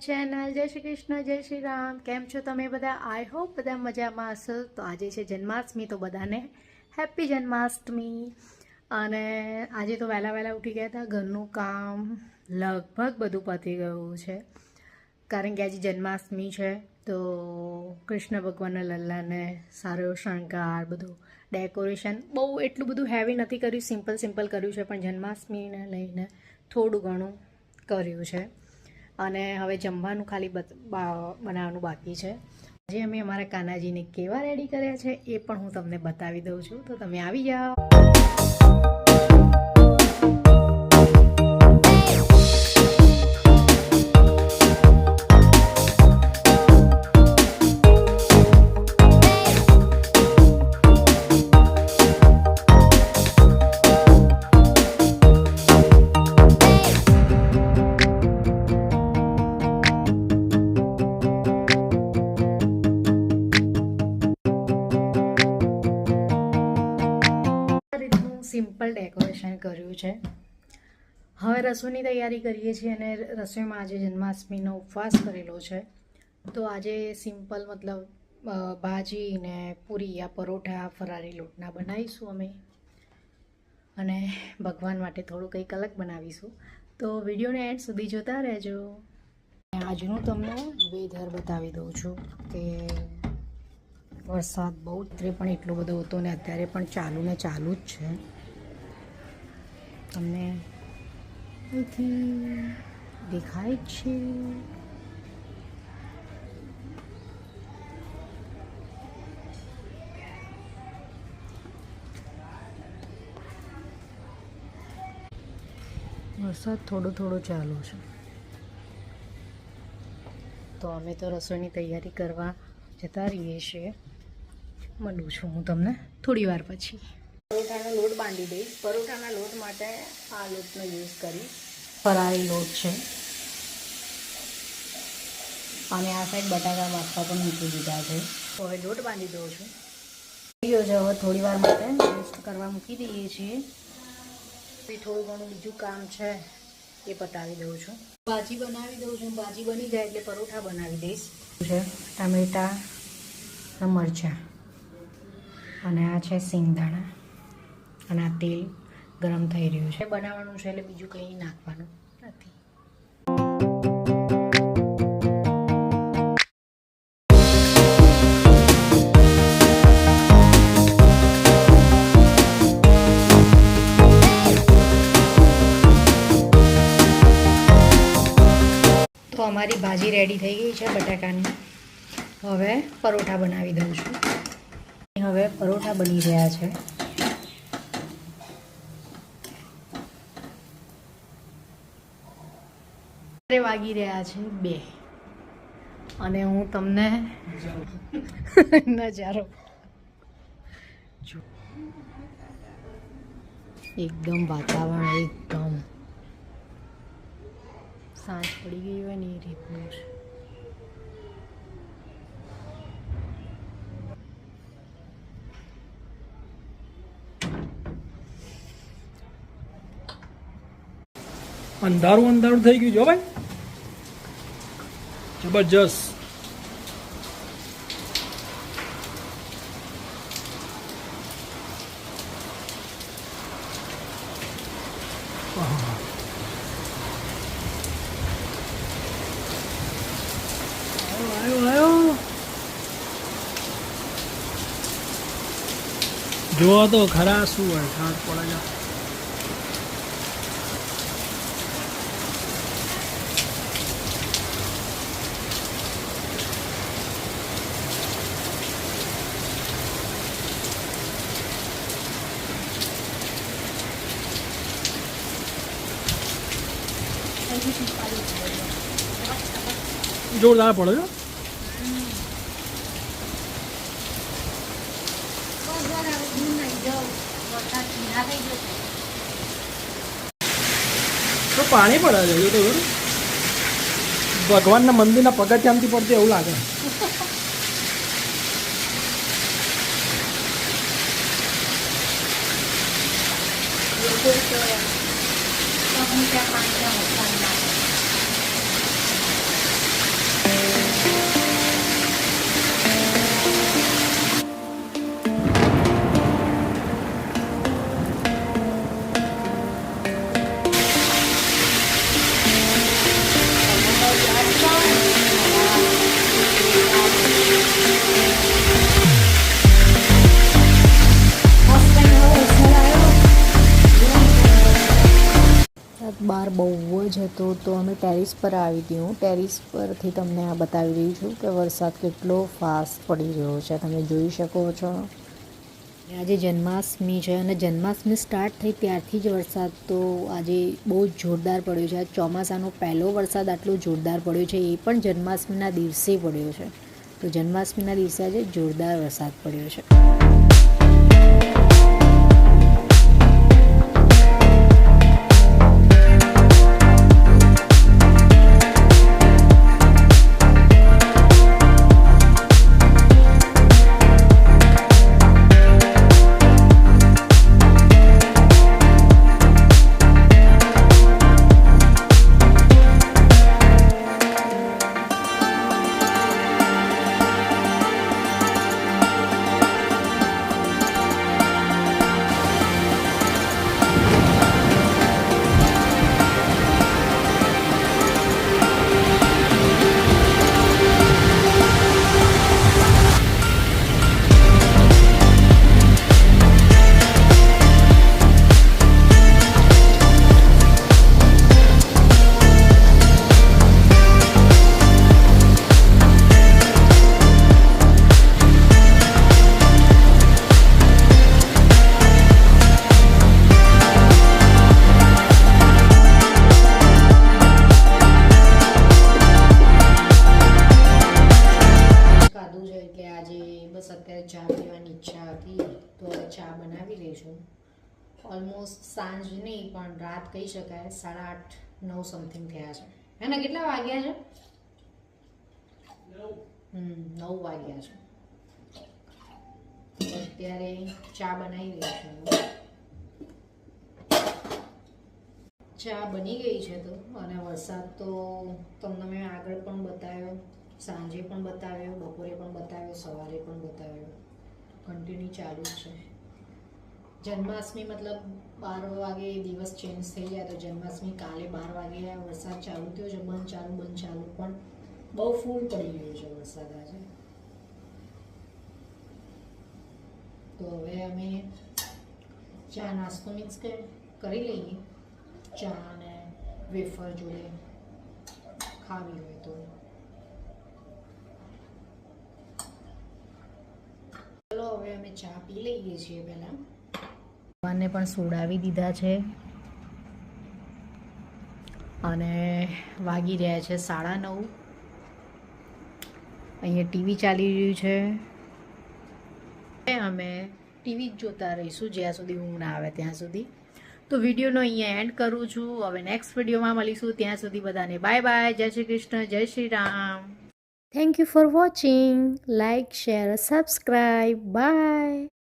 Channel જય શ્રી કૃષ્ણ, જય શ્રી રામ. કેમ છો તમે બધા? આઈ હોપ બધા મજામાં હશો. તો આજે છે જન્માષ્ટમી, તો બધાને હેપી જન્માષ્ટમી. અને આજે તો વહેલા વહેલા ઉઠી ગયા હતા. ઘરનું કામ લગભગ બધું પતી ગયું છે. કારણ કે આજે જન્માષ્ટમી છે, તો કૃષ્ણ ભગવાનના લલ્લાને સારો શણગાર, બધું ડેકોરેશન બહુ એટલું બધું હેવી નથી કર્યું. સિમ્પલ સિમ્પલ કર્યું છે, પણ જન્માષ્ટમીને લઈને થોડું ઘણું કર્યું છે. અને હવે જમવાનું ખાલી બનાવવાનું બાકી છે. આજે અમે અમારા કાનાજીને કેવા રેડી કર્યા છે એ પણ હું તમને બતાવી દઉં છું. તો તમે આવી જાઓ. છે. હવે રસોઈની તૈયારી કરીએ છીએ અને રસોઈમાં આજે જન્માષ્ટમીનો ઉપવાસ કરેલો છે. તો આજે સિમ્પલ મતલબ ભાજી ને પૂરી યા પરોઠા ફરારી લોટના બનાવીશું અમે. અને ભગવાન માટે થોડું કંઈક અલગ બનાવીશું. તો વિડીયોને એન્ડ સુધી જોતા રહેજો. આજનું તમને વેધર બતાવી દઉં છું કે વરસાદ બહુ ત્રે પણ એટલો બધો હતો ને અત્યારે પણ ચાલુ ને ચાલુ જ છે. તમને અહીંથી દેખાય છે. વરસાદ થોડો થોડો ચાલુ છે. તો અમે તો રસોઈની તૈયારી કરવા જતા રહીએ છીએ. મળું છું હું તમને થોડી વાર પછી. પરોઠાનો લોટ બાંધી દઈશ. પરોઠાના લોટ માટે આ લોટનો યુઝ કરીશ. ફરાળી લોટ છે. અને આ સાઈડ બટાકા બાફવા પણ મૂકી દીધા છે. તો હવે લોટ બાંધી દઉં છું. ગયો છે હવે થોડી વાર માટે રેસ્ટ કરવા મૂકી દઈએ છીએ. થોડું ઘણું બીજું કામ છે એ પતાવી દઉં છું. ભાજી બનાવી દઉં છું. ભાજી બની જાય એટલે પરોઠા બનાવી દઈશ. છે. ટામેટા મરચાં અને આ છે સિંગદાણા અને આ તેલ ગરમ થઈ રહ્યું છે. બનાવવાનું છે એટલે બીજું કંઈ નાખવાનું નથી. તો અમારી ભાજી રેડી થઈ ગઈ છે બટાકાની. હવે પરોઠા બનાવી દઉં છું હવે પરોઠા બની રહ્યા છે. વાગી રહ્યા છે બે. અને હું તમને નજારો એકદમ વાતાવરણ એકદમ સાંજ પડી ગઈ હોય ને એ રીતનું છે. અંધારું અંધારું થઈ ગયું જો ભાઈ. જબરજસ્ત. જોવો તો ખરા શું હોય ખાટ પડે જોરદાર પડે છે તો પાણી પડે છે એવું તો. ભગવાનના મંદિરના પગથિયામથી પડતી એવું લાગે લોકો તો પગની ત્યાં પાણી ત્યાં મૂકવાનું ના હોય. બહાર બહુ જ હતો, તો અમે ટેરિસ પર આવી હતી હું ટેરિસ પરથી તમને આ બતાવી રહી છું કે વરસાદ કેટલો ફાસ્ટ પડી રહ્યો છે. તમે જોઈ શકો છો. આજે જન્માષ્ટમી છે અને જન્માષ્ટમી સ્ટાર્ટ થઈ ત્યારથી જ વરસાદ તો આજે બહુ જ જોરદાર પડ્યો છે. ચોમાસાનો પહેલો વરસાદ આટલો જોરદાર પડ્યો છે, એ પણ જન્માષ્ટમીના દિવસે પડ્યો છે. તો જન્માષ્ટમીના દિવસે આજે જોરદાર વરસાદ પડ્યો છે. નહીં પણ રાત કહી શકાય, સાડા આઠ, નવ સમથિંગ થયા છે. એના કેટલા વાગ્યા છે? નવ વાગ્યા છે. અત્યારે ચા બનાવી લઈશું. ચા બની ગઈ છે તો, અને વરસાદ તો તમને મેં આગળ પણ બતાવ્યો, સાંજે પણ બતાવ્યો, બપોરે પણ બતાવ્યો, સવારે પણ બતાવ્યો. કન્ટિન્યુ ચાલુ જ છે. જન્માષ્ટમી મતલબ બાર વાગે દિવસ ચેન્જ થઈ જાય તો જન્માષ્ટમી કાલે બાર વાગે વરસાદ ચાલુ થયો છે, બંધ ચાલુ બંધ ચાલુ. પણ બહુ ફૂલ પડી ગયો છે વરસાદ આજે. તો હવે અમે ચા નાસ્તો મિક્સ કરી લઈએ. ચા અને વેફર જોડે ખાવી હોય તો. ચલો, હવે અમે ચા પી લઈએ છીએ પહેલાં. ભગવાનને પણ સોડાવી દીધા છે. અને વાગી રહ્યા છે સાડા નવ. અહીંયા ટીવી ચાલી રહ્યું છે. અમે ટીવી જ જોતા રહીશું જ્યાં સુધી ઊંઘ ના આવે ત્યાં સુધી. તો વિડીયોનો અહીંયા એન્ડ કરું છું. હવે નેક્સ્ટ વિડીયોમાં મળીશું. ત્યાં સુધી બધાને બાય બાય જય શ્રી કૃષ્ણ. જય Shri Ram. Thank you for watching like share subscribe bye